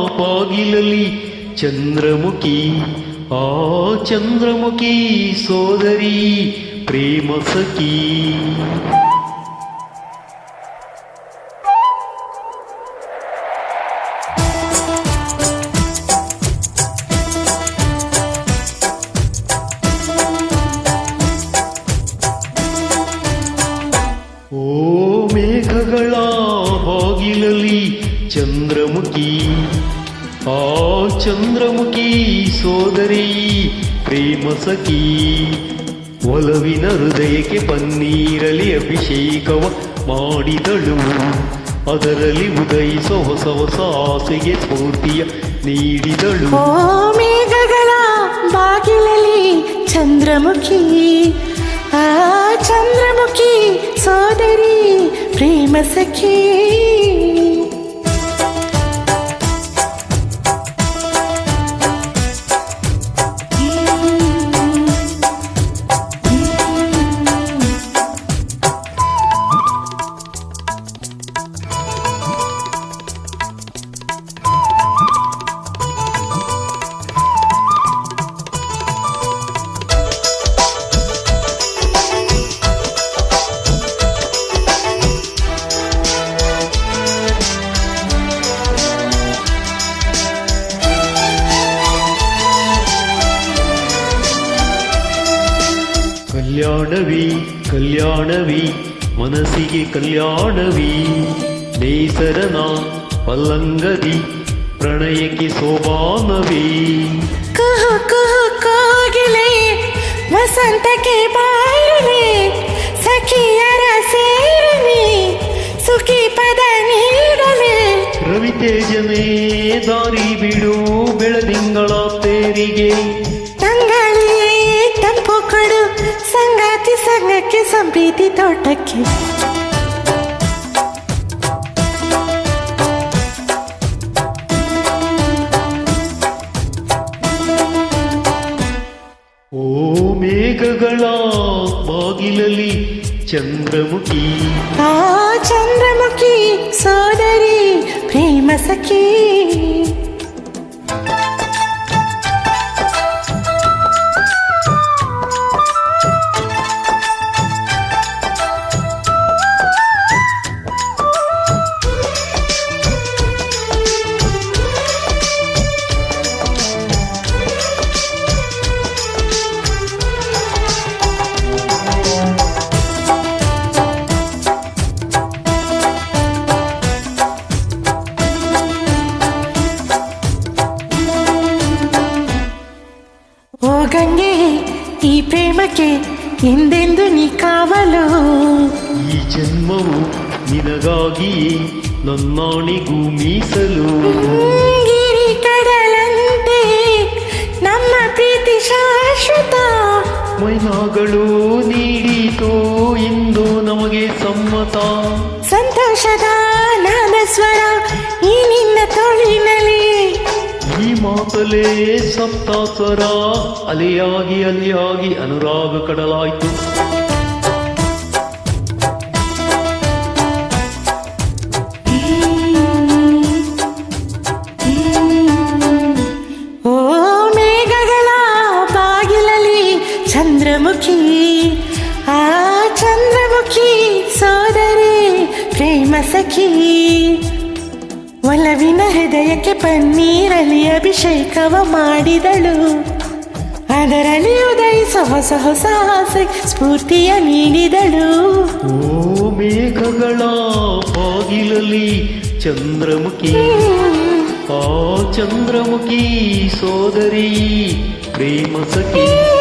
ಓ ಮೇಘಗಳ ಬಾಗಿಲಲ್ಲಿ ಚಂದ್ರಮುಖಿ ಆ ಚಂದ್ರಮುಖಿ ಸೋದರಿ ಪ್ರೇಮ ಸಖಿ ಚಂದ್ರಮುಖಿ. ಆ ಚಂದ್ರಮುಖಿ ಸೋದರಿ, ಪ್ರೇಮ ಸಖಿ. ಒಲವಿನ ಹೃದಯಕ್ಕೆ ಪನ್ನೀರಲಿ ಅಭಿಷೇಕವ ಮಾಡಿದಳು. ಅದರಲ್ಲಿ ಉದಯಿಸೋ ಹೊಸ ಹೊಸ ಆಸೆಗೆ ಸ್ಫೂರ್ತಿಯ ನೀಡಿದಳು. ಮೇಘಗಳ ಬಾಗಿಲಲ್ಲಿ ಚಂದ್ರಮುಖಿ. ಆ ಚಂದ್ರಮುಖಿ ಸೋದರಿ, ಪ್ರೇಮ ಸಖಿ. ಕಲ್ಯಾಣವಿ ಕಲ್ಯಾಣವಿ ಮನಸ್ಸಿಗೆ ಕಲ್ಯಾಣವಿ ನೇಸರನ ಪಲ್ಲಂಗದಿ ಪ್ರಣಯಕ್ಕೆ ಸೋಪಾನವಿ ಕುಹು ಕುಹು ಕೋಗಿಲೆ ವಸಂತಕ್ಕೆ ಬಾರಲೆ ಸಖಿಯರ ಸೇರಲಿ ಸುಖಿ ಪದ ನೀಡಲೆ ರವಿತೇಜನೇ ದಾರಿ ಬಿಡು ಬೆಳದಿಂಗಳ ತೇರಿಗೆ ಸಂಗಾತಿ ಸಂಗಕ್ಕೆ ಸಂಪ್ರೀತಿ ತೋಟಕ್ಕೆ ಓ ಮೇಘಗಳ ಬಾಗಿಲಲ್ಲಿ ಚಂದ್ರಮುಖಿ ಆ ಚಂದ್ರಮುಖಿ ಸೋದರಿ ಪ್ರೇಮ ಸಖಿ ಈ ಪ್ರೇಮಕ್ಕೆ ಎಂದೆಂದು ನೀ ಕಾವಲು? ಈ ಜನ್ಮವು ನಿನಗಾಗಿಯೇ ನನ್ನಾಣಿಗೂ ಮೀಸಲು ಗಿರಿ ಕಡಲಂತೆ ನಮ್ಮ ಪ್ರೀತಿ ಶಾಶ್ವತ. ಮೈನಾಗಳು ನೀಡಿತು ಇಂದು ನಮಗೆ ಸಮ್ಮತ. ಸಂತೋಷದ ನಾದ ಸ್ವರ ಈ ನಿನ್ನ ತೋಳಿನಲ್ಲಿ. ಈ ಮಾತಲೇ ಸಪ್ತಾಸರ ಅಲೆಯಾಗಿ ಅಲೆಯಾಗಿ ಅನುರಾಗ ಕಡಲಾಯ್ತು. ಓ ಮೇಘಗಳ ಬಾಗಿಲಲ್ಲಿ ಚಂದ್ರಮುಖಿ, ಆ ಚಂದ್ರಮುಖಿ ಸೋದರಿ, ಪ್ರೇಮ ಸಖಿ. ಒಲವಿನ ಹೃದಯಕ್ಕೆ ಪನ್ನೀರಲಿ ಅಭಿಷೇಕವ ಮಾಡಿದಳು. ಅದರಲ್ಲಿ ಉದಯ ಹೊಸ ಹೊಸ ಆಸೆ ಸ್ಫೂರ್ತಿಯ ನೀಡಿದಳು. ಓ ಮೇಘಗಳ ಬಾಗಿಲಲ್ಲಿ ಚಂದ್ರಮುಖಿ. ಆ ಚಂದ್ರಮುಖಿ ಸೋದರಿ ಪ್ರೇಮ ಸಖಿ.